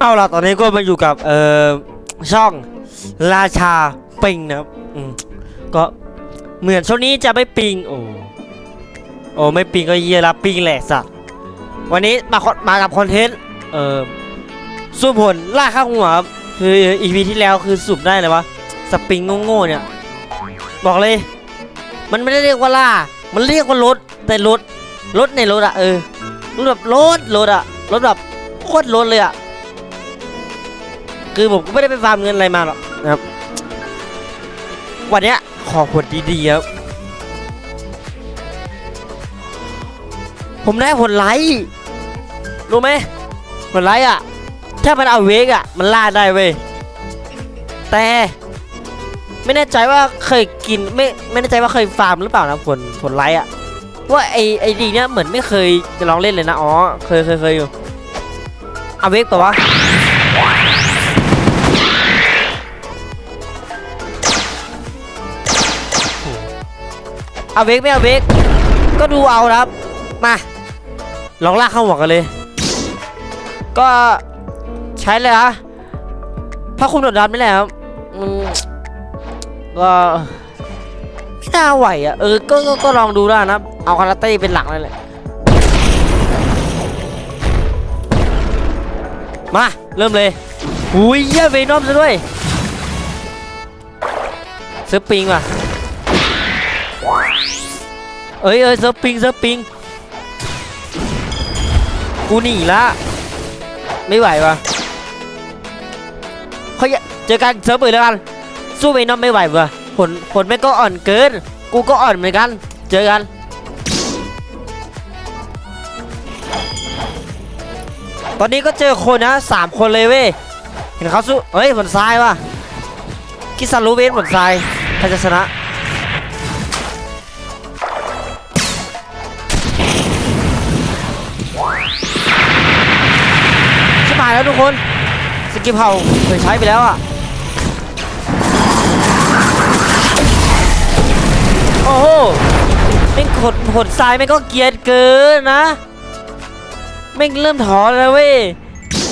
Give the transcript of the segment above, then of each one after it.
เอาล่ะตอนนี้ก็มาอยู่กับเอ่อช่องราชาปิงนะครับอืมก็เหมือนช่วงนี้จะไม่ปิงโอ้โอ้ไม่ปิงก็เยียละปิงแหลกสัตว์วันนี้มาคมากับคอนเทนต์เอ่อสู้ผลล่าข้าหัวครับคืออีพีที่แล้วคือสุบได้เลยวะสปริงโง่ๆเนี่ย บอกเลย มันไม่ได้เรียกว่าล่า มันเรียกว่ารถแต่รถรถในรถอะเออรถแบบรถรถอะรถแบบโคตรรถเลยอะ คือผมก็ไม่ได้ไปฟาร์มเงินอะไรมาหรอกนะครับ วันเนี้ยขอผลดีๆครับผมได้ผลไลท์รู้ไหมผลไลท์อะ ถ้ามันเอาเวกอะ มันล่าได้เว้ย แต่ไม่แน่ใจว่าเคยกินไม่ไม่แน่ใจว่าเคยฟาร์มหรือเปล่านะผลผลไลท์อะว่าไอไอดีเนี้ยเหมือนไม่เคยจะลองเล่นเลยนะ อ๋อ เคยเคยเคยอยู่เอาเวกปะวะ เอาเวกไม่เอาเวกก็ดูเอาครับ มาลองลากเข้าหัวกันเลย ก็ใช้เลยฮะถ้าคุมโดดดันไม่แล้วก็ไม่น่าไหวอะเออก็ก็ลองดูได้นะเอาคาราเต้เป็นหลักเลยแหละมาเริ่มเลยหุยเยเวนอมซะด้วยซื้อปิงว่ะ เอ้ยเอ้ยเซิร์ฟปิงเซิร์ฟปิงกูหนีละไม่ไหววะเขาเจอกันเซิร์ฟเปิดแล้วกันสู้ไปน้องไม่ไหววะผลผลไม่ก็อ่อนเกิน กูก็อ่อนเหมือนกัน เจอกันตอนนี้ก็เจอคนนะสามคนเลยเว้ยเห็นเขาสู้เฮ้ยผลทรายวะคิซารุเวนผลทรายใครจะชนะ แล้วทุกคน สกิปเผาเคยใช้ไปแล้วอะ โอ้โหไม่งขดผลทรายไม่ก็เกียดเกินนะไม่เริ่มถอนแล้วเว้ย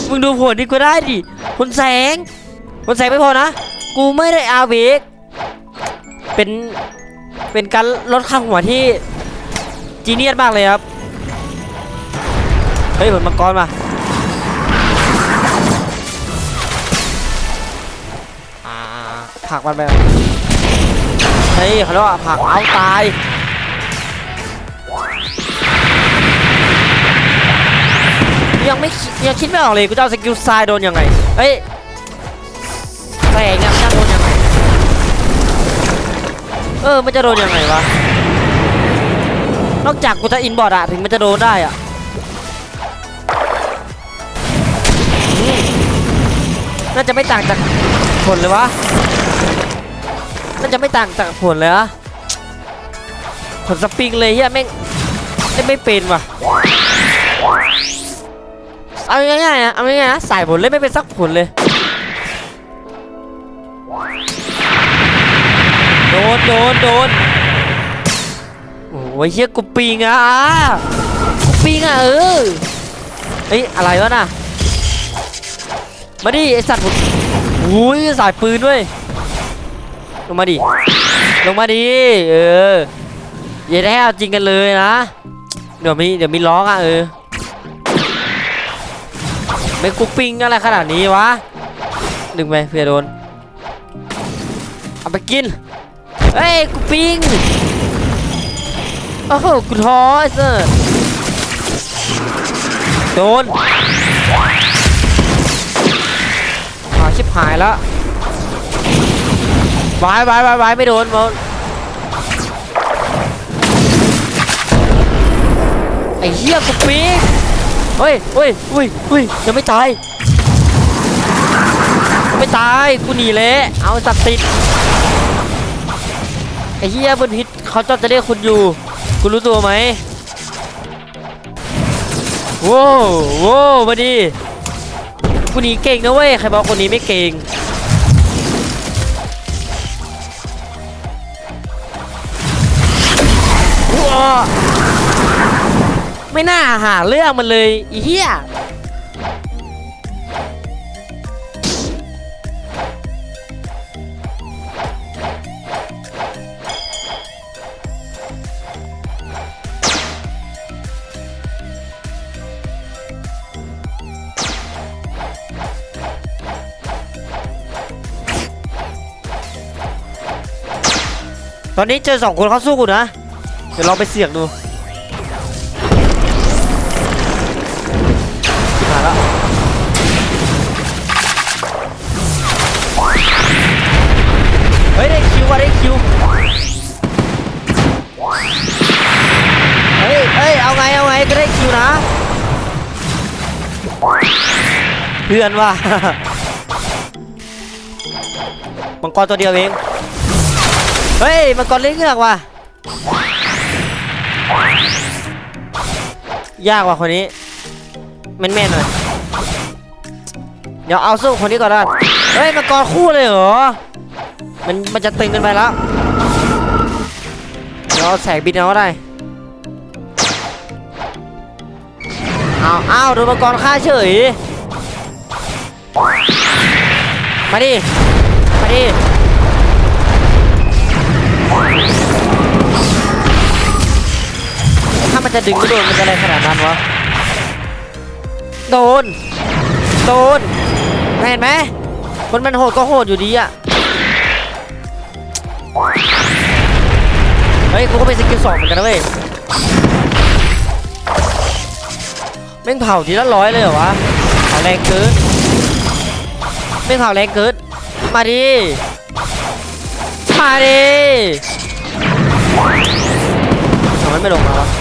มึงดูผลดีกว่าได้ดิผลแสงผลแสงไม่พอนะ กูไม่ได้อาเวกเป็น เป็นการลดค่าหัวที่จีเนียสมากเลยครับ เฮ้ยผลมังกรมา ผักมันไปเฮ้ยเขาเรียกว่าผักเอาตายยังไม่ยังคิดไม่ออกเลยกูจะเอาสกิลทรายโดนยังไงเฮ้ยแสงเนี่ยมันจะโดนยังไงเออมันจะโดนยังไงวะนอกจากกูจะอินบอร์ดอะถึงมันจะโดนได้อะน่าจะไม่ต่างจากผลเลยวะ น่าจะไม่ต่างจากผลเลยอะผลสปริงเลยเฮียแม่งเล่นไม่เป็นว่ะเอาง่ายๆนะเอาง่ายๆนะสายผลเล่นไม่เป็นสักผลเลยโดนโดนโดนโอ้ยเฮียกูปิงอะกูปิงอะเออเฮ้ยอะไรวะน่ะมาดิไอสัตว์ผมอุ้ยสายปืนด้วย ลงมาดิ ลงมาดิ เอออย่าได้เอาจริงกันเลยนะ เดี๋ยวมีเดี๋ยวมีร้ออะเออไม่กูปิงอะไรขนาดนี้วะ ดึงไปเพื่อโดน เอาไปกิน เฮ้ยกูปิงโอ้โหกูท้อไอ้เสือโดนหาชิบหายแล้ว วายวายวายวายไม่โดนบอลไอ้เหี้ยกูปิงเฮ้ยเฮ้ยเฮ้ยเฮ้ยยังไม่ตายไม่ตายกูหนีเลยเอาสัตว์ติดไอ้เหี้ยบนฮิตเขาจ้องจะเรียกคุณอยู่คุณรู้ตัวไหมโว้วโว้วมาดิกูหนีเก่งนะเว้ยใครบอกคนนี้ไม่เก่ง ไม่น่าหาเรื่องมันเลยเฮียตอนนี้เจอสองคนเขาสู้กูนะ เดี๋ยวลองไปเสี่ยงดูมาแล้วเฮ้ย ได้คิวว่ะได้คิว เฮ้ยเฮ้ย เอาไง เอาไง ก็ได้คิวนะ เพื่อนว่ะมังกรตัวเดียวเอง เฮ้ย มังกรเล่นเงือกว่ะ ยากว่ะคนนี้แม่นๆหน่อยเดี๋ยวเอาสู้คนนี้ก่อนละกันเฮ้ยมังกรคู่เลยเหรอมันมันจะตึงกันไปแล้วเดี๋ยวเอาแสงบินเอาได้เอาเอาโดนมังกรฆ่าเฉยมาดิมาดิ มันจะดึงไม่โดนมันจะอะไรขนาดนั้นวะ โดน โดน เห็นไหมคนมันโหดก็โหดอยู่ดีอะเฮ้ย กูก็เป็นสกิลสองเหมือนกันนะเว้ยแม่งเผาทีละร้อยเลยเหรอวะเผาแรงเกินแม่งเผาแรงเกินมาดิ มาดิทำไมไม่ลงมาวะ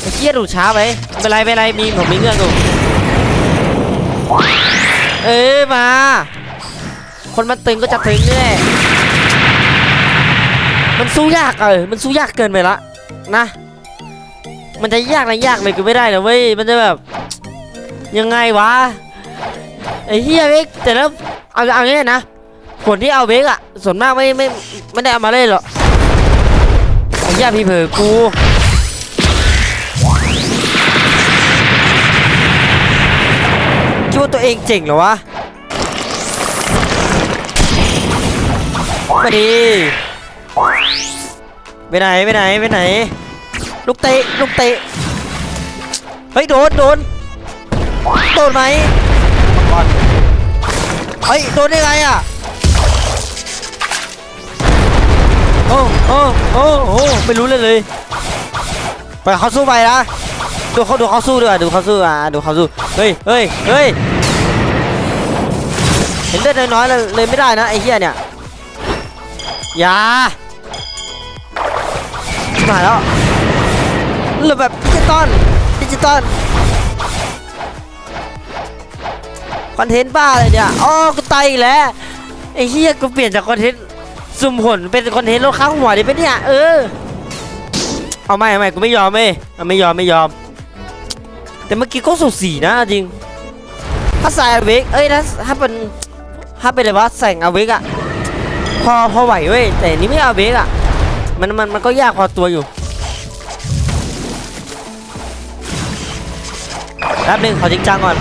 ไอ้เหี้ยดูช้าไปไม่เป็นไรไม่เป็นไรมีผมมีเงื่อนอยู่เอ้ยมา คนมันตึงก็จะตึงนี่แหละมันสู้ยากเออมันสู้ยากเกินไปละนะ มันจะยากอะไรยากเลยก็ไม่ได้นะเว้ยมันจะแบบ ยังไงวะไอ้เฮียเวกแต่แล้วเอาเอางี้นะคนที่เอาเวกอะส่วนมากไม่ไม่ไม่ได้เอามาเล่นหรอกไอ้เฮียพี่เผลอกู ว่าตัวเองเจ๋งเหรอวะ มาดีไปไหนไปไหนไปไหน ลูกเตะลูกเตะ เฮ้ย โดนโดนโดนไหมก่อนเฮ้ย โดนได้ไงอะโอ้โอ้โอ้โอ้ไม่รู้เลยเลย ไปเขาสู้ไปนะ ดูเขาดูเขาสู้ด้วยดูเขาสู้อะดูเขาสู้เฮ้ยเฮ้ยเฮ้ยเห็นเลือดน้อยๆเลยเลยไม่ได้นะไอ้เหี้ยเนี่ยอย่ามาแล้วหรือแบบดิจิตอลดิจิตอลคอนเทนต์บ้าเลยเนี่ยอ๋อกูตายอีกแล้วไอ้เหี้ยกูเปลี่ยนจากคอนเทนต์สุ่มผลเป็นคอนเทนต์ลค่าหัวดิเป็นเนี่ยเออเอาไม่เอาไม่กูไม่ยอมเว้ยเอาไม่ยอมไม่ยอม แต่เมื่อกี้ก็สูสีนะจริง ถ้าใส่อเวกเอ้ยถ้าถ้าเป็นถ้าเป็นอะไรวะใส่อเวกอะพอพอไหวเว้ยแต่นี้ไม่อาเวกอะมันมันมันก็ยากพอตัวอยู่แป๊บหนึงขอจริงจังก่อน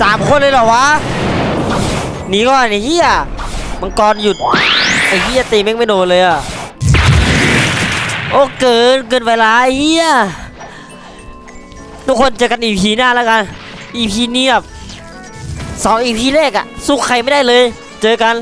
สามคนเลยเหรอวะหนีก่อนไอ้เหี้ยมังกรหยุดไอ้เหี้ยตีแม่งไม่โดนเลยอะโอ้เกินเกินเวลาไอ้เหี้ยทุกคนเจอกันอีพีหน้าแล้วกันอีพีนี้แบบสองอีพีแรกอะสู้ใครไม่ได้เลย เจอกัน